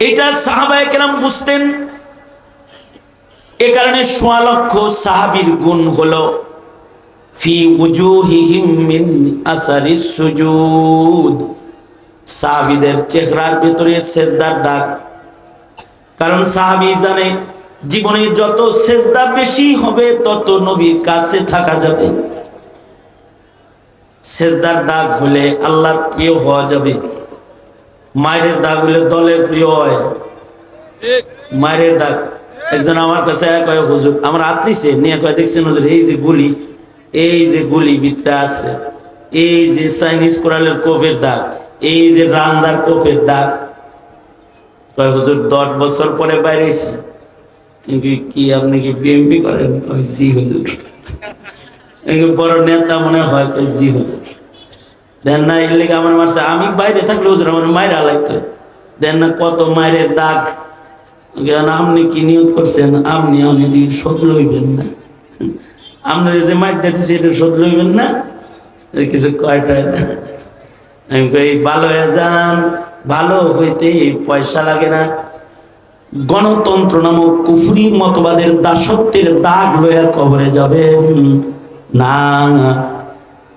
এটা সাহাবায় কেরাম বুঝতেন। এ কারণে সোয়া লক্ষ সাহাবির গুণ হল, ফি সাহাবিদের ভেতরে সেজদার দাগ। কারণ সাহাবি জানে, জীবনে যত সেজদা হবে, তত নবীর কাছে থাকা যাবে। সেজদার দাগ হলে আল্লাহর প্রিয় হওয়া যাবে। মায়ের দাগ হলে দলের প্রিয় হয়। মায়ের দাগ। একজন আমার কাছে কয় হুজুর আমার হাত নিছে? নিয়ে কয় দেখছেন হুজুর এই যে গুলি এই যে গুলি ভিতরে আছে এই যে চাইনিজ কোরালের কোপের দাগ এই যে রান্দার কোপের দাগ। কয় হুজুর দশ বছর পরে বাইরেছি। কি আপনি কি বিএমপি করেন? কয় জি হুজুর। বড় নেতা মনে হয় কয় জি হুজুর। দেন না, এর লেগে আমার মারছে। আমি বাইরে থাকলে হুজুর আমার মায়ের আলাইতো দেন না, কত মায়ের দাগ। আপনি কি নিয়ত করছেন? আপনি আপনি শোধ লইবেন না। আপনার যে মাইরটা দিচ্ছে এটা শোধ লইবেন না? কিছু কয় না। আমি কই ভালো হয়ে যান। ভালো হইতে পয়সা লাগে না। গণতন্ত্র নামক কুফুরি মতবাদের দাসত্বের দাগ লইয়া কবরে যাবেন না।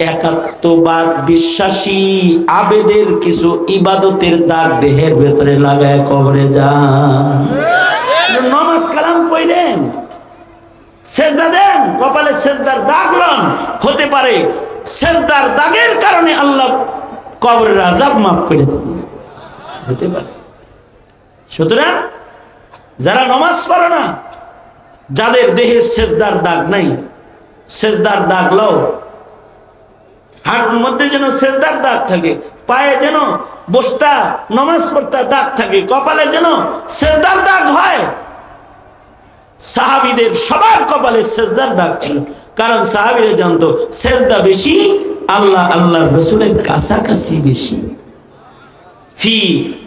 একাত্মবাদ বিশ্বাসী আবেদের কিছু ইবাদতের দাগ দেহের ভেতরে লাগায় কবরে যান। নমাজ কালাম কারণে আল্লাহ মাফ করে সুতরাং যারা নমাজ পড়ে না, যাদের দেহের সেজদার দাগ নাই, সেজদার দাগ লও। হাড়ের মধ্যে যেন সেজদার দাগ থাকে, পায়ে যেন বসতা, নমাজ পড়তা দাগ থাকে, কপালে যেন সেজদার দাগ হয়। সাহাবিদের সবার কপালে সেজদার দাগ ছিল, কারণ সাহাবিরা জানতো সেজদা বেশি, আল্লাহ আল্লাহ রসুলের কাছাকাছি বেশি। ফি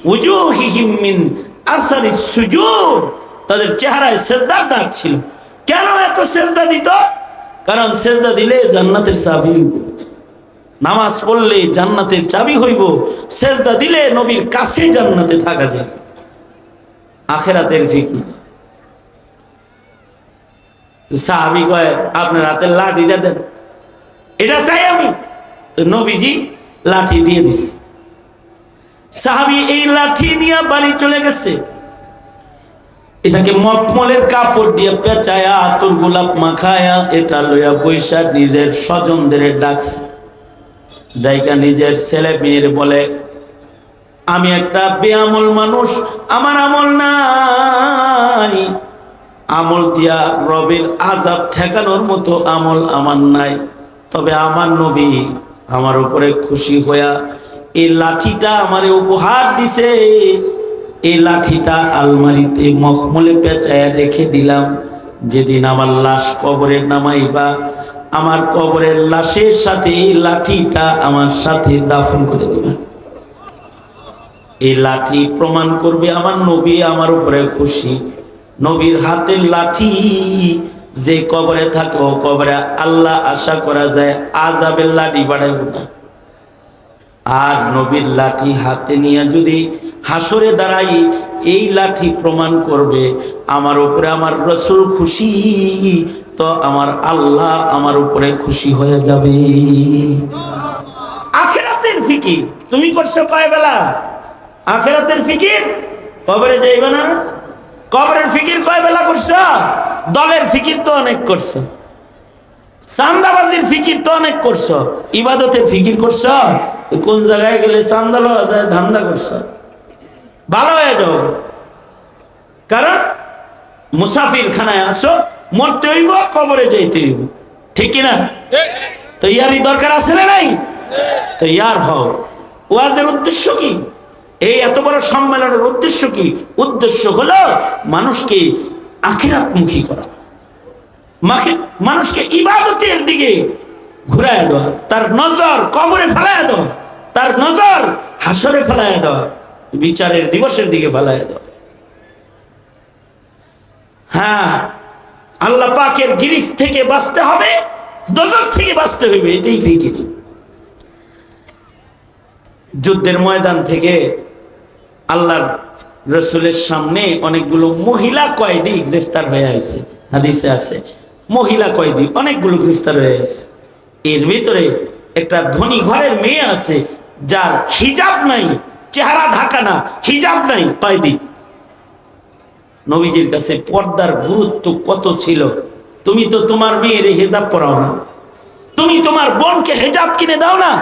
উজুহিহিম আসারি সুজুদ, তাদের চেহারায় সেজদার দাগ ছিল। কেন এত সেজদা দিত? কারণ সেজদা দিলে জান্নাতের হইব। নামাজ পড়লে জান্নাতের চাবি হইব, সেজদা দিলে নবীর কাছে জান্নাতে থাকা যায়। আখেরাতের ফিকি। সাহাবি কয়, আপনার হাতের লাঠিটা দেন। এটা চাই আমি। নবীজি লাঠি দিয়ে দিচ্ছে সাহাবি এই লাঠি নিয়ে বাড়ি চলে গেছে। এটাকে মকমলের কাপড় দিয়ে পেঁচায়া আতর গোলাপ মাখায়া, এটা লইয়া বৈশাখ নিজের স্বজনদের ডাকছে। ডাইকা নিজের ছেলে মেয়ের বলে, আমি একটা বেআমল মানুষ, আমার আমল নাই। আমল দিয়া রবের আজাব ঠেকানোর মতো আমল আমার নাই। তবে আমার নবী আমার উপরে খুশি হইয়া এই লাঠিটা আমারে উপহার দিছে। এই লাঠিটা আলমারিতে মখমলে পেঁচায় রেখে দিলাম। যেদিন আমার লাশ কবরে নামাইবা আমার কবরের লাশের সাথে এই লাঠিটা আমার সাথে দাফন করে দিবা। এই লাঠি প্রমাণ করবে আমার নবী আমার উপরে খুশি। নবীর হাতের লাঠি যে কবরে থাকে, ও কবরে আল্লাহ আশা করা যায় আজাবের লাঠি বাড়াইব না। আর নবীর লাঠি হাতে নিয়ে যদি হাসরে দাঁড়াই এই লাঠি প্রমাণ করবে, আমার উপরে আমার রসুল খুশি তো আমার আল্লাহ আমার উপরে খুশি হয়ে যাবে। আখেরাতের ফিকির, তুমি করছ কয় বেলা আখেরাতের ফিকির, কবরে যাইবে না। কবরের ফিকির কয় বেলা করছ? দলের ফিকির তো অনেক করছ। চান্দাবাজির ফিকির তো অনেক করছ। ইবাদতের ফিকির করছ? কোন জায়গায় গেলে চান্দা লওয়া যায়, ধান্দা করছ? ভালো হয়ে যাও। কারণ মুসাফির খানায় আসো মরতে হইব কবরে যাইতে হইব। ঠিক কিনা? তো ইয়ারই দরকার আছে না নাই? তো ইয়ার হও। ওয়াজের উদ্দেশ্য কি? এই এত বড় সম্মেলনের উদ্দেশ্য কি? উদ্দেশ্য হলো মানুষকে আখিরাতমুখী করা। মানুষকে ইবাদতের দিকে ঘুরায় দেওয়া। তার নজর কবরে ফেলায় দেওয়া। তার নজর হাসরে ফেলায় দেওয়া। বিচারের দিবসের দিকে ফেলায় দেওয়া। হ্যাঁ আল্লাহ পাকের গিরিফ থেকে বাঁচতে হবে দজক থেকে বাঁচতে হইবে, এটাই ফিকির যুদ্ধের ময়দান থেকে আল্লাহর রসুলের সামনে অনেকগুলো মহিলা কয়েদি গ্রেফতার হয়ে আছে হাদিসে আছে, মহিলা কয়েদি অনেকগুলো গ্রেফতার হয়ে আছে এর ভিতরে একটা ধনী ঘরের মেয়ে আছে, যার হিজাব নাই, চেহারা ঢাকা না, হিজাব নাই, কয়েদি। নবীজির কাছে পর্দার গুরুত্ব কত ছিল? তুমি তো তোমার মেয়ের হেজাব পরাও না। তুমি তোমার বোনকে হেজাব কিনে দাও না।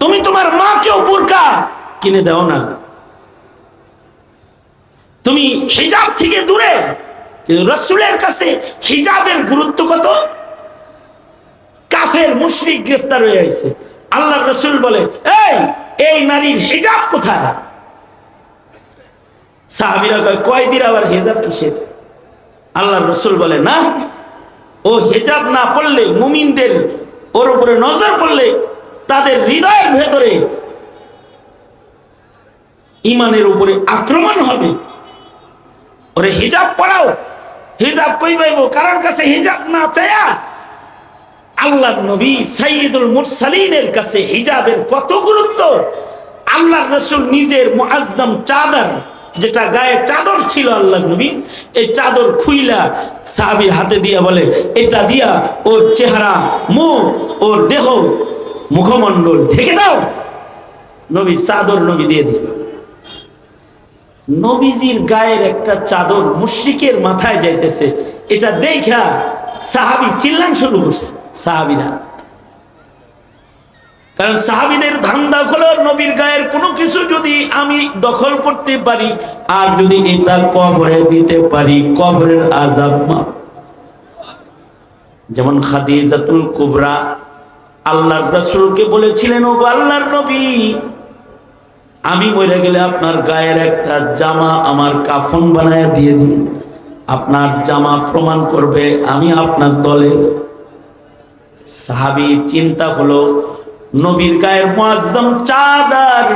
তুমি তোমার মাকেও বুরকা কিনে দাও না। তুমি হিজাব থেকে দূরে, কিন্তু রসুলের কাছে হিজাবের গুরুত্ব কত? কাফের, মুশরিক গ্রেফতার হয়ে আছে আল্লাহ রসুল বলে, এই এই নারীর হিজাব কোথায়? সাহাবিরা কয় কয়দিন আবার হেজাব কিসের? আল্লাহ রসুল বলে, না, ও হেজাব না পড়লে মুমিনদের ওর উপরে নজর পড়লে তাদের হৃদয়ের ভেতরে ইমানের উপরে আক্রমণ হবে। ওরে হিজাব পড়াও, হিজাব কই পাইব? কারোর কাছে হিজাব না চায়া আল্লাহ নবী সাইয়দুল মুরসালিনের কাছে হিজাবের কত গুরুত্ব? আল্লাহ রসুল নিজের মুআজ্জাম চাদর যেটা গায়ে চাদর ছিল আল্লাহ নবী, এই চাদর খুইলা সাহাবির হাতে দিয়া বলে, এটা দিয়া ওর চেহারা, মুখ, ওর দেহ, মুখমণ্ডল ঢেকে দাও। নবী চাদর নবী দিয়ে দিস নবীজির গায়ের একটা চাদর মুশ্রিকের মাথায় যাইতেছে। এটা দেখা সাহাবি চিল্লান শুরু করছে, সাহাবিরা। কারণ সাহাবিদের ধান্দা হলো নবীর গায়ের কোনো কিছু যদি আমি দখল করতে পারি, আর যদি এটা কবরে দিতে পারি, কবরের আজাব মাপ যেমন খাদিজাতুল কুবরা আল্লাহর রাসূলকে বলেছিলেন ও আল্লাহর নবী, আমি মরে গেলে আপনার গায়ের একটা জামা আমার কাফন বানায় দিয়ে দিন। আপনার জামা প্রমাণ করবে, আমি আপনার দলে। সাহাবির চিন্তা হলো নবীর গায়ের মুআজ্জাম চাদর।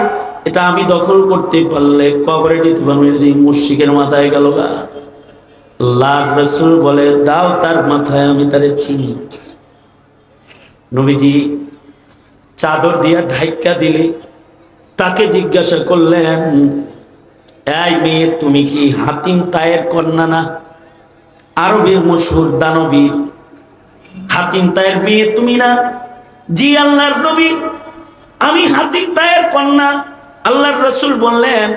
এটা আমি দখল করতে পারলে কবরে দিতে পারব যদি মুশরিকের মাথায় গেল গা। আল্লাহ রসুল বলে, দাও তার মাথায়, আমি তারে চিনি। নবীজি চাদর দিয়া ঢাইকা দিলে, তাকে জিজ্ঞাসা করলেন, এই মেয়ে, তুমি কি হাতিম তায়ের কন্যা না? আরবের মশুর দানবীর, হাতিম তায়ের মেয়ে তুমি না? জি, আল্লাহর নবী। আমি হাতিম তায়ের কন্যা। আল্লাহর রসুল বললেন,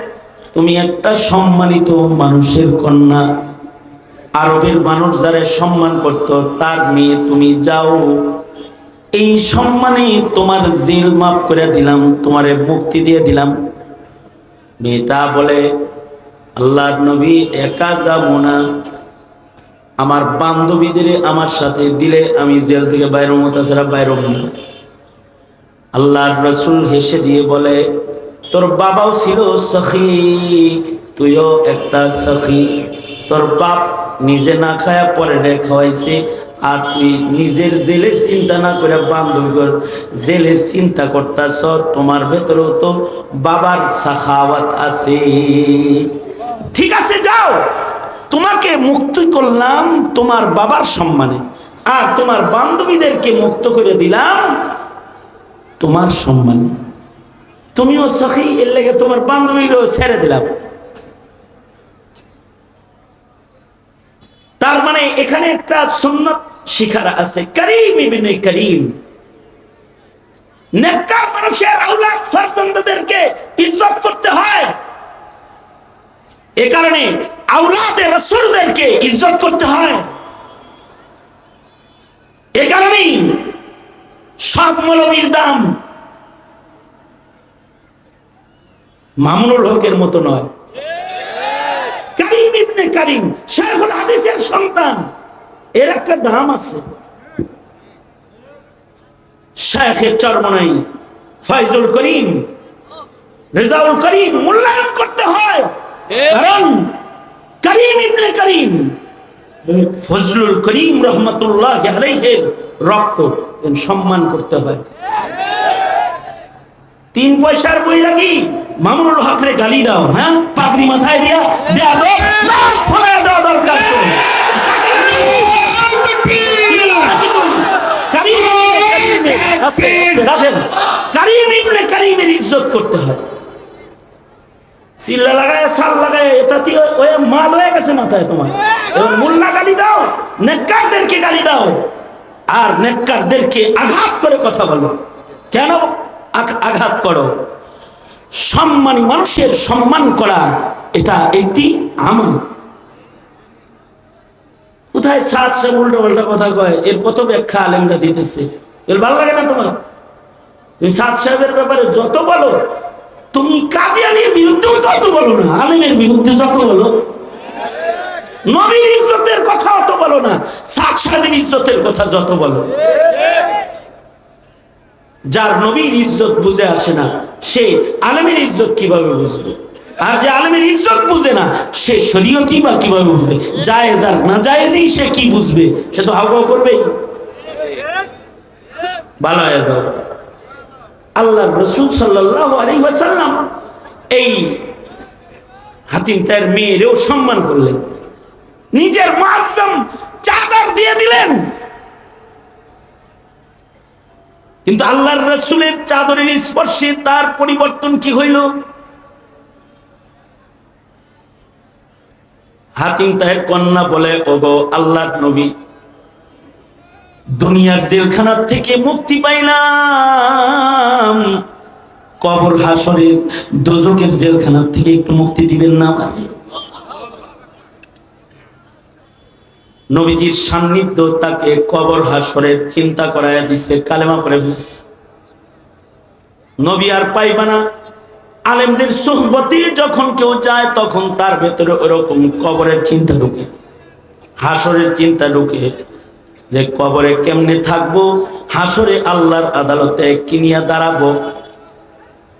তুমি একটা সম্মানিত মানুষের কন্যা। আরবের মানুষ যারা সম্মান করত, তার মেয়ে তুমি যাও। এই সম্মানে তোমার জেল মাফ করে দিলাম, তোমারে মুক্তি দিয়ে দিলাম। মেয়েটা বলে আল্লাহ নবী একা যাব না। আমার বান্ধবীদের আমার সাথে দিলে আমি জেল থেকে বাইর হব, তাছাড়া বাইর না। আল্লাহর রসুল হেসে দিয়ে বলে, তোর বাবাও ছিল সখী, তুইও একটা সখী। তোর বাপ নিজে না খায়া পরে খাওয়াইছে, আর তুই নিজের জেলের চিন্তা না করে বান্ধবীর জেলের চিন্তা করতাছ, তোমার ভেতরেও তো বাবার সাখাওয়াত আছে। ঠিক আছে, যাও! তোমাকে মুক্তি করলাম তোমার বাবার সম্মানে। আর তোমার বান্ধবীদেরকে মুক্ত করে দিলাম তোমার সম্মানে। তুমিও সখী, এর লেগে তোমার বান্ধবীরও ছেড়ে দিলাম। তার মানে এখানে একটা সুন্নত শিখার আছে। করিম ইবনে করিম। নেককার মানুষের আওলাদ ফারজান্দাদেরকে ইজ্জত করতে হয়। এ কারণে আওলাদে রসুলদেরকে ইজ্জত করতে হয়। এ কারণেই সব মৌলবীর দাম মামুনুল হকের মতো নয়। কারিম ইবনে কারিম শেখুল হাদিসের সন্তান, এর একটা দাম আছে। শেখের চরমনাই ফাইজুল করিম, রেজাউল করিম মূল্যায়ন করতে হয়। কারণ করিম ইবনে করিম, ফজলুল করিম রহমতুল্লাহ রক্ত সম্মান করতে হয়। তিন পয়সার বই রাখি হকরে গালি দাও হ্যাঁ? পাগড়ি মাথায় দিয়া দেয়া দেওয়া দরকার ইবনে ইজ্জত করতে হয়। চিল্লা লাগায় সাল লাগায়, এটা দিয়ে ওই মাল হয়ে গেছে মাথায় তোমার? এবার মোল্লা গালি দাও, নেককারদেরকে গালি দাও, আর নেককারদেরকে আঘাত করে কথা বলো। কেন আঘ- আঘাত করো? সম্মানী মানুষের সম্মান করা, এটা একটি আমল। কোথায় সাত সে উল্টো পাল্টা কথা কয়? এর কত ব্যাখ্যা আলেমরা দিতেছে। এর ভালো লাগে না তোমার? তুমি সাত সাহেবের ব্যাপারে যত বলো তুমি কাদিয়ানির বিরুদ্ধেও তত বলো না, আলেমের বিরুদ্ধে যত বলো। নবীর ইজ্জতের কথা অত বলো না, সাত ইজ্জতের কথা যত বলো। যার নবীর ইজ্জত বুঝে আসে না, সে আলেমের ইজ্জত কীভাবে বুঝবে? আর যে আলমের ইজ্জত বুঝে না, সে শরীয়তই বা কীভাবে বুঝবে? জায়েজ আর না জায়েজই সে কি বুঝবে? সে তো হাওয়া করবেই। ভালো হয়ে যাও। আল্লাহ রসুল সাল্লাহ এই হাতিম তার মেয়েরেও সম্মান করলেন। নিজের মাকসাম চাদর দিয়ে দিলেন। কিন্তু আল্লাহর রসুলের চাদরের স্পর্শে তার পরিবর্তন কি হইল? হাতিম তাহের কন্যা বলে, ওগো আল্লাহ নবী দুনিয়ার জেলখানার থেকে মুক্তি পাইলাম। কবর হাসরের দোজকের জেলখানার থেকে একটু মুক্তি দিবেন না আমারে? নবীজির সান্নিধ্য তাকে কবর হাসরের চিন্তা করায় দিছে, কালেমা করে ফেলেছে। নবী আর পাইবা না। আলেমদের সোহবতি যখন কেউ যায়, তখন তার ভেতরে ওরকম কবরের চিন্তা ঢুকে। হাসরের চিন্তা ঢুকে যে কবরে কেমনে থাকব, হাসরে আল্লাহর আদালতে কিনিয়া দাঁড়াবো।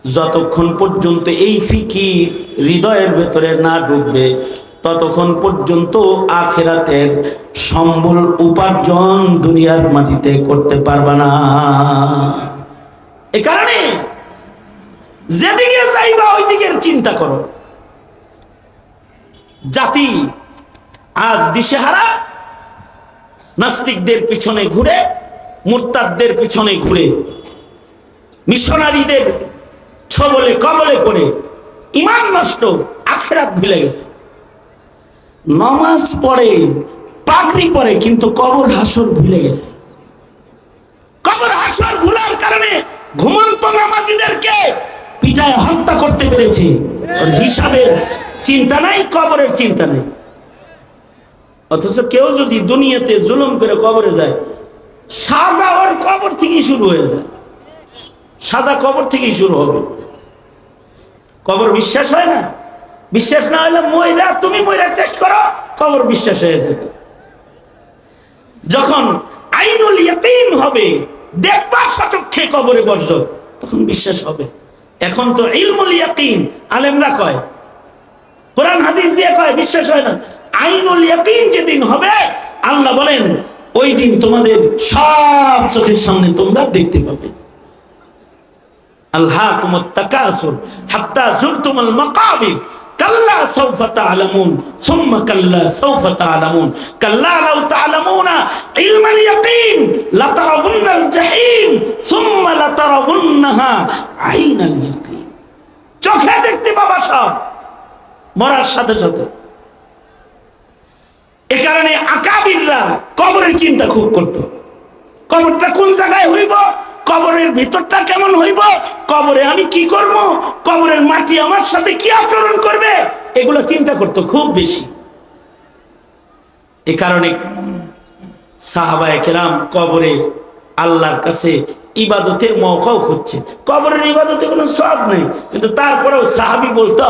যতক্ষণ পর্যন্ত এই ফিকির হৃদয়ের ভেতরে না ঢুকবে ততক্ষণ পর্যন্ত আখেরাতের সম্বল উপার্জন দুনিয়ার মাটিতে করতে পারবা না। এ কারণে যেদিকে যাইবা ওই দিকের চিন্তা করো। জাতি আজ দিশেহারা নাস্তিকদের পিছনে ঘুরে, মুরতাদদের পিছনে ঘুরে, মিশনারিদের ছবলে কবলে পড়ে, ইমান নষ্ট, আখেরাত ভুলে গেছে। নমাজ পড়ে, পাগড়ি পরে কিন্তু কবর হাসর ভুলে গেছে। কবর হাসর ভুলার কারণে ঘুমন্ত নামাজিদেরকে পিটায় হত্যা করতে পেরেছে। হিসাবের চিন্তা নাই, কবরের চিন্তা নাই। অথচ কেউ যদি দুনিয়াতে জুলুম করে কবরে যায়, সাজা ওর কবর থেকেই শুরু হয়ে যায়। সাজা কবর থেকেই শুরু হবে। কবর বিশ্বাস হয় না? বিশ্বাস না হলে ময়রা, তুমি ময়রা টেস্ট করো, কবর বিশ্বাস হয়ে যাবে। যখন আইনুল ইয়াকিন হবে, দেখবা সচক্ষে কবরে বর্জ তখন বিশ্বাস হবে। এখন তো ইলমুল ইয়াকিন, আলেমরা কয়, কোরআন হাদিস দিয়ে কয়, বিশ্বাস হয় না। আইনুল ইয়াকিন যেদিন হবে, আল্লাহ বলেন, ওই দিন তোমাদের সব চোখের সামনে তোমরা দেখতে পাবে। আল্লাহ তোমার তাকাসুর, হাত্তা জুরতুমুল মাকাবির, কাল্লা সাউফা তা'লামুন সুম্মা কাল্লা সাউফা তা'লামুন কাল্লা লাউ তা'লামুনা ইলমাল ইয়াকিন লাতারাবুন্নাল জাহিম, সুম্মা লাতারাবুন্নাহা আইনাল ইয়াকিন। চোখে দেখতে পাবা সব, মরার সাথে সাথে। এ কারণে আকাবিররা কবরের চিন্তা খুব করত। কবরটা কোন জায়গায় হইব? কবরের ভিতরটা কেমন হইব? কবরে আমি কি করব? কবরের মাটি আমার সাথে কি আচরণ করবে? এগুলো চিন্তা করত খুব বেশি। এ কারণে সাহাবায়ে কেরাম কবরে আল্লাহর কাছে ইবাদতের মৌকাও খুঁজছে। কবরের ইবাদতে কোনো সব নেই। কিন্তু তারপরেও সাহাবি বলতো,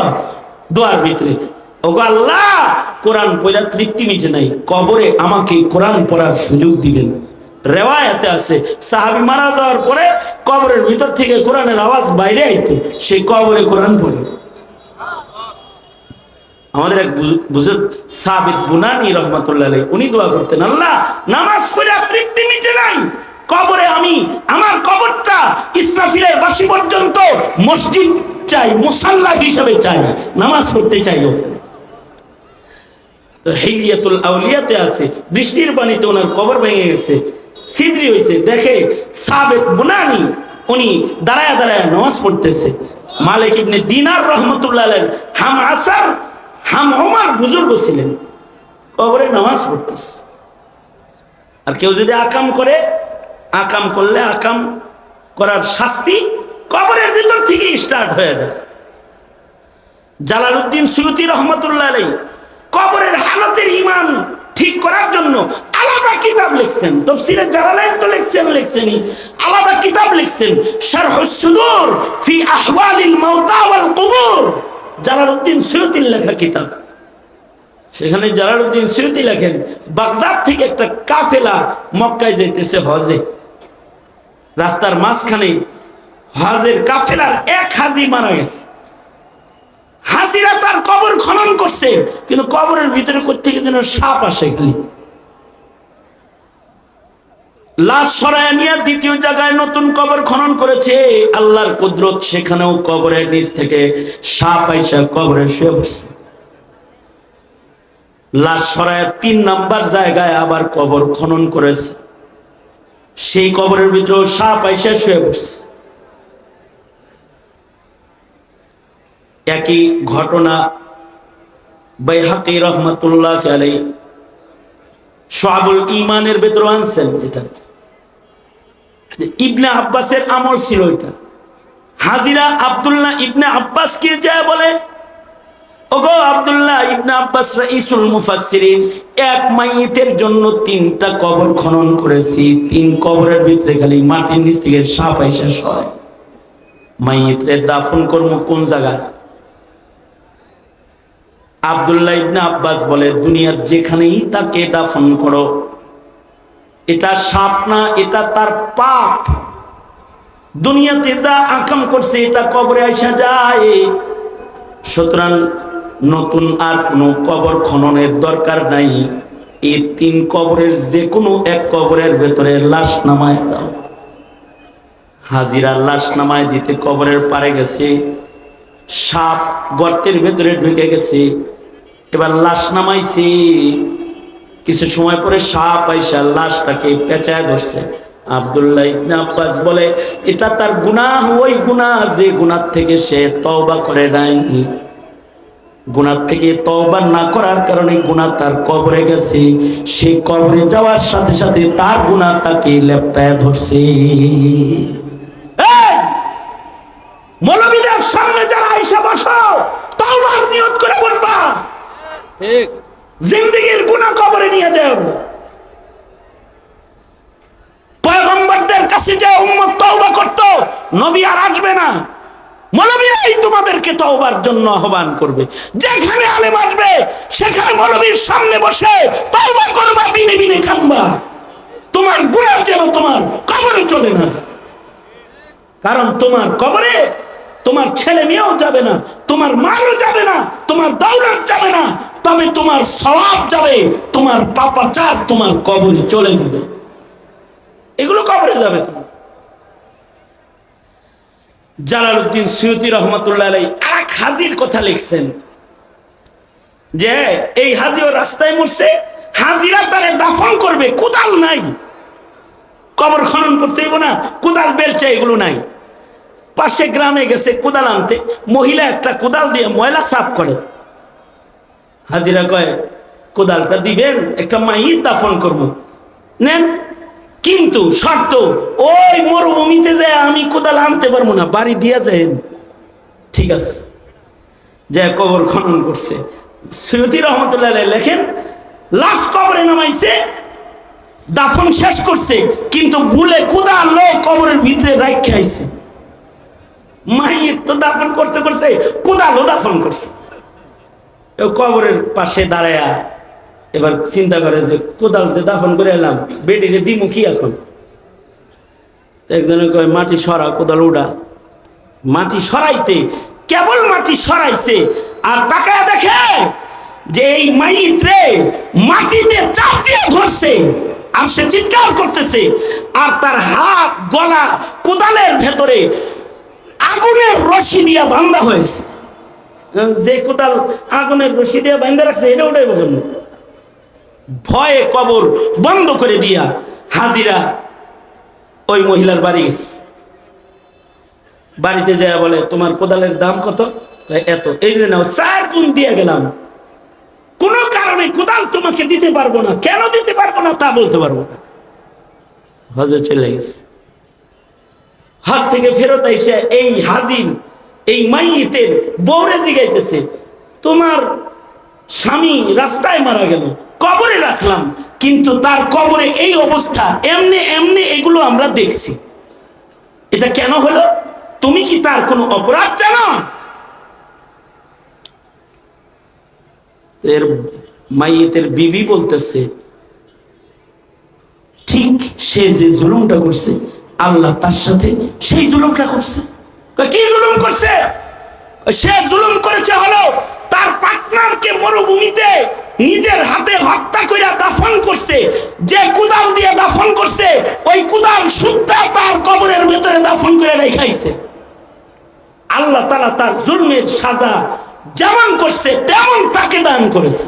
দোয়ার ভিতরে ওগো আল্লাহ, কোরআন তৃপ্তি মিটে নাই। কবরে আমাকে কোরআন পড়ার সুযোগ দিবেন। রেওয়ায়াতে আছে, সাহাবি মারা যাওয়ার পরে কবরের ভিতর থেকে কোরআনের আওয়াজ বাইরে আইতো সেই কবরে কোরআন পড়ে। আমাদের এক বুনানি রহমতুল্লাহ উনি দোয়া করতেন, আল্লাহ, নামাজ পড়ে তৃপ্তি মিটে নাই। কবরে আমি, আমার কবরটা ইসরাফিলের বাসি পর্যন্ত মসজিদ চাই, মুসাল্লা হিসেবে চাই। নামাজ পড়তে চাই তো হিলিয়াতুল আউলিয়াতে আছে, বৃষ্টির পানিতে ওনার কবর ভেঙে গেছে সিদ্রি হয়েছে দেখে সাবেত বুনানি উনি দাঁড়ায় দাঁড়ায় নামাজ পড়তেছে। মালিক ইবনে দিনার রহমতুল্লাহ হাম আসার, হাম ওমর বুজুর্গ ছিলেন, কবরে নামাজ পড়তেছে। আর কেউ যদি আকাম করে, আকাম করলে আকাম করার শাস্তি কবরের ভিতর থেকে স্টার্ট হয়ে যায়। জালালউদ্দিন সুয়ুতি রহমতুল্লাহ আলাই কবরের হালতের ইমান ঠিক করার জন্য আলাদা কিতাব লিখছেন। তফসিরে জালালাইন তো লিখছেন, লিখছেনই। আলাদা কিতাব লিখছেন। শারহুস সুদূর ফি আহওয়ালিল মাউতা ওয়াল কুবুর। জালালউদ্দিন সুয়ুতির লেখা কিতাব। সেখানে জালালউদ্দিন সুয়ুতি লেখেন, বাগদাদ থেকে একটা কাফেলা মক্কায় যাইতেছে হজে। রাস্তার মাঝখানে হজের কাফেলার এক হাজি মারা গেছে। হাজিরা তার কবর খনন করছে, কিন্তু কবরের ভিতরে কোথেকে যেন সাপ আসে খালি লাশ সরায় নিয়ে দ্বিতীয় জায়গায় নতুন কবর খনন করেছে। আল্লাহর কুদরত সেখানেও কবরের নিচ থেকে সাপ আইসা কবরে শুয়ে বসছে লাশ সরায় তিন নাম্বার জায়গায় আবার কবর খনন করেছে। সেই কবরের ভিতরেও সাপ আইসা শুয়ে বসছে একই ঘটনা বাইহাকি রহমতুল্লাহ আলাই সোহাবুল ইমানের ভেতর আনছেন এটা। ইবনে আব্বাসের আমল ছিল এটা। হাজিরা আবদুল্লাহ ইবনে আব্বাসকে যায় বলে, ওগো আব্দুল্লাহ ইবনে আব্বাস রাইসুল মুফাসসিরিন, এক মাইয়িতের জন্য তিনটা কবর খনন করেছি। তিন কবরের ভিতরে খালি মাটির নিচ থেকে সাপ আইসা হয় মাইয়িতরে দাফন করব কোন জায়গায়? আবদুল্লাহ ইবনে আব্বাস বলে, দুনিয়ার যেখানেই তাকে দাফন করো, এটা সাপ না, এটা তার পাপ। দুনিয়াতে যা আকাম করছে, এটা কবরে আইসা যায়। সুতরাং নতুন আর কোনো কবর খননের দরকার নাই। এই তিন কবরের যে কোনো এক কবরের ভেতরে লাশ নামায় দাও। হাজিরা লাশ নামায় দিতে কবরের পারে গেছে, সাপ গর্তের ভেতরে ঢুকে গেছে। এবার লাশ নামাইছি। কিছু সময় পরে সাপ আইসা লাশটাকে পেঁচায় ধরছে। আবদুল্লাহ ইবনে বলে, এটা তার গুনাহ, ওই গুনাহ যে গুনাহ থেকে সে তওবা করে নাই। গুনাহ থেকে তওবা না করার কারণে গুনাহ তার কবরে গেছে। সেই কবরে যাওয়ার সাথে সাথে তার গুনাহ তাকে লেপটায় ধরছে! মৌলবীদের সামনে যারা আইসা বসো তওবার নিয়ত করে বলবা জিন্দিগির গুণা কবরে নিয়ে যাও। পয়গম্বরদের কাছে যে উম্মত তওবা করত, নবী আর আসবে না। মৌলবীরাই তোমাদেরকে তওবার জন্য আহ্বান করবে। যেখানে আলেম আসবে, সেখানে মৌলবীর সামনে বসে তওবা করবা, বিনে বিনে তোমার গুণা যেন তোমার কবরে চলে না যায়। কারণ তোমার কবরে তোমার ছেলে মেয়েও যাবে না, তোমার মালও যাবে না, তোমার দৌলত যাবে না তবে তোমার স্বভাব যাবে, তোমার পাপা পাপাচার তোমার কবরে চলে যাবে। এগুলো কবরে যাবে তোমার জালালউদ্দিন সৈয়দি রহমতুল্লাহ এক হাজির কথা লিখছেন যে, এই হাজিও রাস্তায় মরছে, হাজিরা তারে দাফন করবে, কোদাল নাই। কবর খনন করতে না, কোদাল বেলচা এগুলো নাই। পাশে গ্রামে গেছে কোদাল আনতে, মহিলা একটা কোদাল দিয়ে ময়লা সাফ করে। হাজিরা কয়, কোদালটা দিবেন, একটা মাইর দাফন করব। নেন। কিন্তু শর্ত, ওই মরুভূমিতে যায় আমি কোদাল আনতে পারব না, বাড়ি দিয়া যায় ঠিক আছে। যে কবর খনন করছে। সৈয়দি রহমতুল্লাহ লেখেন, লাশ কবরে নামাইছে, দাফন শেষ করছে, কিন্তু ভুলে কোদাল কবরের ভিতরে রাখে আইছে। মাইয়ের তো দাফন করছে করছে, কোদালও দাফন করছে। কবরের পাশে দাঁড়ায়া এবার চিন্তা করে যে, কোদাল যে দাফন করে এলাম, বেডিরে দিমু কি এখন? একজনে কয়, মাটি সরা, কোদাল উড়া। মাটি সরাইতে, কেবল মাটি সরাইছে, আর তাকায় দেখে যে এই মাইত্রে মাটিতে চাপ দিয়ে ধরছে, আর সে চিৎকার করতেছে, আর তার হাত, গলা, কোদালের ভেতরে আগুনের রশি দিয়ে বান্ধা হয়েছে। যে কোদাল আগুনের রশি দিয়ে বান্ধা রাখছে, এটা ওটাই বলুন ভয়ে কবর বন্ধ করে দিয়া হাজিরা ওই মহিলার বাড়ি গেছে। বাড়িতে যায় বলে, তোমার কোদালের দাম কত? এত। এই যে নাও, চার গুণ দিয়ে গেলাম। কোনো কারণে কোদাল তোমাকে দিতে পারব না। কেন দিতে পারব না তা বলতে পারব না। হজে চলে গেছে। হজ থেকে ফেরত এসে এই হাজির এই মাইয়েতের বৌরে জিগাইতেছে। তোমার স্বামী রাস্তায় মারা গেল, কবরে রাখলাম, কিন্তু তার কবরে এই অবস্থা, এমনি এমনি এগুলো আমরা দেখছি। এটা কেন হলো? তুমি কি তার কোনো অপরাধ জানো? এর মাইয়েতের বিবি বলতেছে, ঠিক সে যে জুলুমটা করছে, আল্লাহ তার সাথে সেই জুলুমটা করছে। কি জুলুম করছে? সে জুলুম করেছে হলো তার পার্টনারকে মরুভূমিতে নিজের হাতে হত্যা করে দাফন করছে। যে কুদাল দিয়ে দাফন করছে, ওই কুদাল সুদ্ধা তার কবরের ভেতরে দাফন করে রেখাইছে আল্লাহ তালা তার জুলমের সাজা যেমন করছে, তেমন তাকে দান করেছে।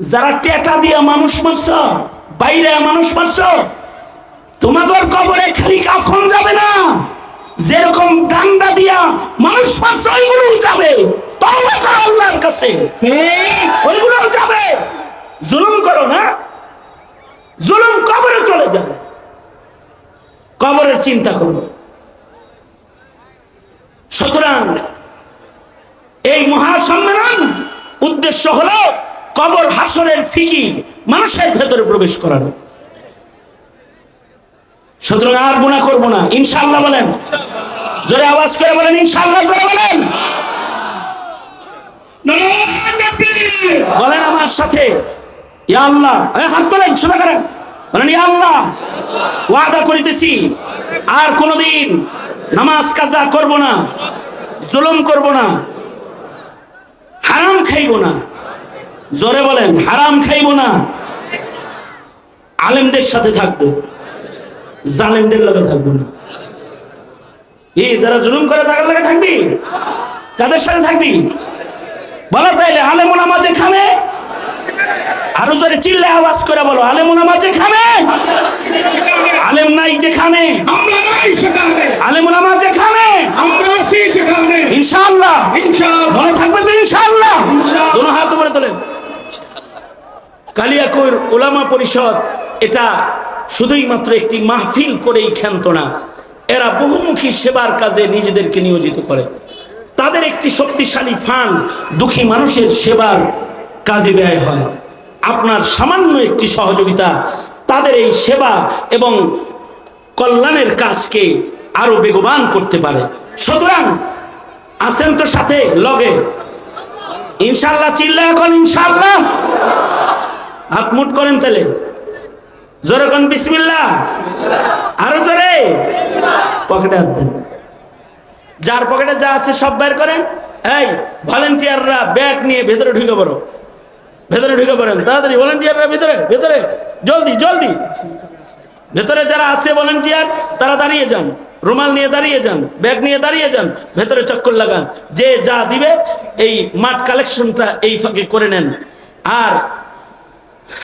যারা টেটা দিয়া মানুষ মারছ, বাইরে মানুষ মারছ তোমাদের কবরে খালি কাফন যাবে না। যেরকম ডান্ডা দিয়া মানুষ ওইগুলো যাবে। করো আল্লাহর কাছে। ওইগুলো যাবে। জুলুম করো না। জুলুম কবরে চলে যায় কবরের চিন্তা করো। সুতরাং এই মহাসম্মেলন উদ্দেশ্য হলো কবর হাসরের ফিকির, মানুষের ভেতরে প্রবেশ করানো। সুতরাং আর গুণা করব না। ইনশাল্লাহ বলেন। জোরে আওয়াজ করে বলেন ইনশাল্লাহ জোরে বলেন। বলেন আমার সাথে। আল্লাহ। হাত তোলেন করেন। বলেন আল্লাহ, ওয়াদা করিতেছি। আর কোনোদিন নামাজ কাজা করব না, জুলুম করব না, হারাম খাইব না। জোরে বলেন, হারাম খাইব না। আলেমদের সাথে থাকব। জালেমদের লগে থাকব না। এই যারা জুলুম করে তাদের লগে থাকবি? কাদের সাথে থাকবি? বলো তাইলে আলেমুলামা যেখানে আরও জোরে চিল্লে আওয়াজ করে বলো আলেমুলামা যেখানে আলেম নাই যেখানে আমরা নাই সেখানে আলেমুলামা যেখানে আমরা আছি সেখানে ইনশাআল্লাহ। ইনশাআল্লাহ। মনে থাকবে তো ইনশাআল্লাহ? ইনশাআল্লাহ। দোনো হাত উপরে তোলেন। কালিয়াকুর ওলামা পরিষদ এটা শুধুই মাত্র একটি মাহফিল করেই ক্ষান্ত না। এরা বহুমুখী সেবার কাজে নিজেদেরকে নিয়োজিত করে। তাদের একটি শক্তিশালী ফান্ড দুঃখী মানুষের সেবার কাজে ব্যয় হয়। আপনার সামান্য একটি সহযোগিতা তাদের এই সেবা এবং কল্যাণের কাজকে আরও বেগবান করতে পারে। সুতরাং আছেন তো সাথে লগে। ইনশাল্লাহ চিল্লা এখন ইনশাল্লাহ। হাত মুট করেন তাহলে। জোরে কোন বিসমিল্লাহ? আরও জোরে? পকেটে হাত দেন। যার পকেটে যা আছে সব বের করেন। এই, ভলেন্টিয়াররা ব্যাগ নিয়ে ভেতরে ঢুকে পড়ো। ভেতরে ঢুকে পড়েন। তাড়াতাড়ি, ভলেন্টিয়াররা ভেতরে ভেতরে। জলদি জলদি। ভেতরে যারা আছে ভলেন্টিয়ার, তারা দাঁড়িয়ে যান। রুমাল নিয়ে দাঁড়িয়ে যান, ব্যাগ নিয়ে দাঁড়িয়ে যান, ভেতরে চক্কর লাগান। যে যা দিবে, এই মাঠ কালেকশনটা এই ফাঁকে করে নেন। আর